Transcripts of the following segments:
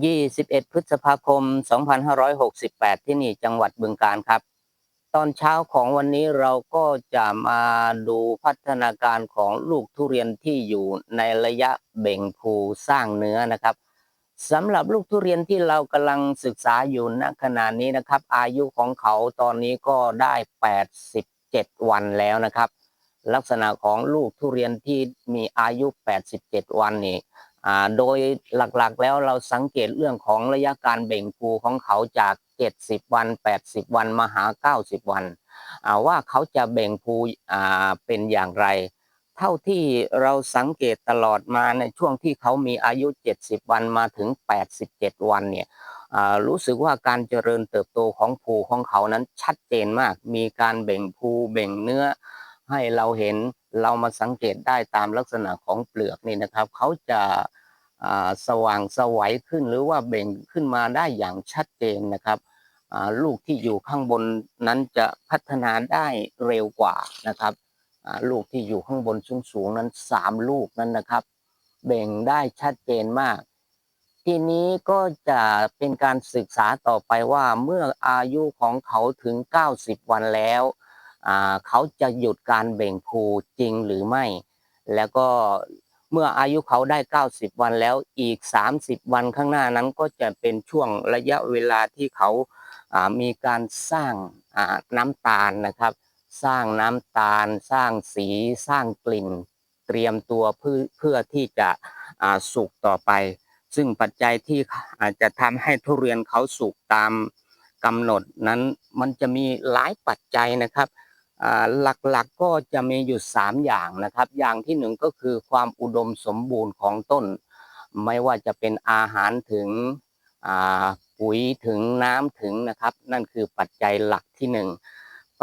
21 พฤษภาคม 2568 ที่นี่จังหวัดบึงกาฬครับ ตอนเช้าของวันนี้เราก็จะมาดูพัฒนาการของลูกทุเรียนที่อยู่ในระยะเบ่งภูสร้างเนื้อนะครับสำหรับลูกทุเรียนที่เรากำลังศึกษาอยู่ณขณะนี้นะครับ อายุของเขาตอนนี้ก็ได้ 87 วันแล้วนะครับ ลักษณะของลูกทุเรียนที่มีอายุ 87 วันนี่ โดยหลักๆแล้วเราสังเกตเรื่องของระยะการเบ่งภูของเขาจาก 70 วัน 80 วันมาหา 90 วัน ว่าเขาจะเบ่งภูเป็นอย่างไร เท่าที่เราสังเกตตลอดมาในช่วงที่เขามีอายุ 70 วันมาถึง 87 วันเนี่ยรู้สึกว่าการเจริญเติบโตของภูของเขานั้นชัดเจนมาก มีการเบ่งภูเบ่งเนื้อให้เราเห็น เรามาสังเกตได้ตามลักษณะของเปลือกนี่นะครับเขาจะสว่างสวัยขึ้นหรือว่าเบ่งขึ้นมาได้อย่างชัดเจนนะครับลูกที่อยู่ข้างบนนั้นจะพัฒนาได้เร็วกว่านะครับลูกที่อยู่ข้างบนสูงๆนั้นสามลูกนั้นนะครับ เบ่งได้ชัดเจนมาก ทีนี้ก็จะเป็นการศึกษาต่อไปว่าเมื่ออายุของเขาถึง 90 วันแล้ว เขาจะหยุดการเบ่งภูจริงหรือไม่ แล้วก็เมื่ออายุเขาได้ 90 วันแล้วอีก 30 วันข้างหน้านั้นก็จะเป็นช่วงระยะเวลาที่เขามีการสร้างน้ำตาลนะครับ สร้างน้ำตาล สร้างสี สร้างกลิ่น เตรียมตัวเพื่อเพื่อที่จะสุกต่อไป ซึ่งปัจจัยที่อาจจะทำให้ทุเรียนเขาสุกตามกำหนดนั้นมันจะมีหลายปัจจัยนะครับ หลักๆก็จะมีอยู่ 3 อย่างนะครับ อย่างที่หนึ่งก็คือความอุดมสมบูรณ์ของต้น ไม่ว่าจะเป็นอาหารถึงปุ๋ยถึงน้ำถึงนะครับ นั่นคือปัจจัยหลักที่หนึ่ง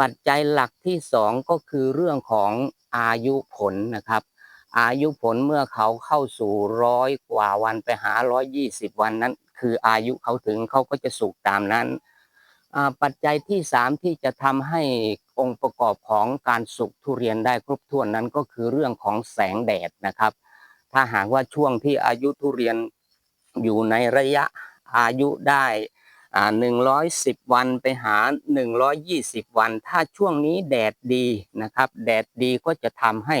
ปัจจัยหลักที่สองก็คือเรื่องของอายุผลนะครับ อายุผลเมื่อเขาเข้าสู่ร้อยกว่าวันไปหาร้อยยี่สิบวันนั้น คืออายุเขาถึงเขาก็จะสุกตามนั้นปัจจัยที่สามที่จะทำให้ องค์ประกอบของการสุกทุเรียนได้ครบถ้วนนั้นก็คือเรื่องของแสงแดดนะครับ ถ้าหากว่าช่วงที่อายุทุเรียนอยู่ในระยะอายุได้อ่าหนึ่งร้อยสิบวันไปหาหนึ่งร้อยยี่สิบวัน ถ้าช่วงนี้แดดดีนะครับ แดดดีก็จะทำให้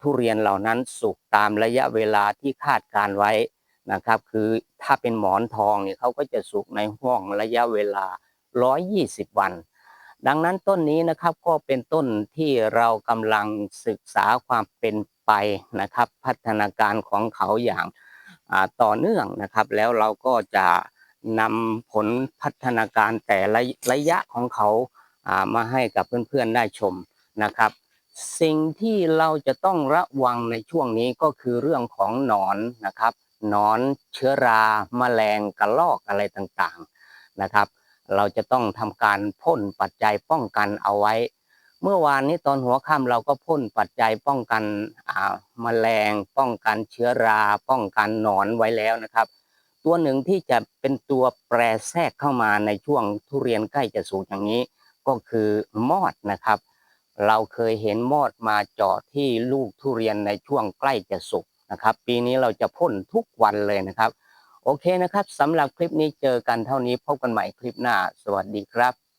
ทุเรียนเหล่านั้นสุกตามระยะเวลาที่คาดการไว้นะครับ คือถ้าเป็นหมอนทองเนี่ยเขาก็จะสุกในห่วงระยะเวลา 120 วัน ดังนั้นต้นนี้นะครับก็เป็นต้นที่เรากำลังศึกษาความเป็นไปนะครับ พัฒนาการของเขาอย่างต่อเนื่องนะครับ แล้วเราก็จะนำผลพัฒนาการแต่ละระยะของเขามาให้กับเพื่อนๆได้ชมนะครับ สิ่งที่เราจะต้องระวังในช่วงนี้ก็คือเรื่องของหนอนนะครับหนอนเชื้อราแมลงกระลอกอะไรต่างๆนะครับ เราจะต้องทำการพ่นปัจจัยป้องกันเอาไว้ เมื่อวานนี้ตอนหัวค่ำเราก็พ่นปัจจัยป้องกันอ่าแมลง ป้องกันเชื้อรา ป้องกันหนอนไว้แล้วนะครับ ตัวหนึ่งที่จะเป็นตัวแปรแทรกเข้ามาในช่วงทุเรียนใกล้จะสุกอย่างนี้ ก็คือมอดนะครับ เราเคยเห็นมอดมาเจาะที่ลูกทุเรียนในช่วงใกล้จะสุกนะครับ ปีนี้เราจะพ่นทุกวันเลยนะครับ โอเคนะครับสำหรับคลิปนี้เจอกันเท่านี้พบกันใหม่คลิปหน้า สวัสดีครับ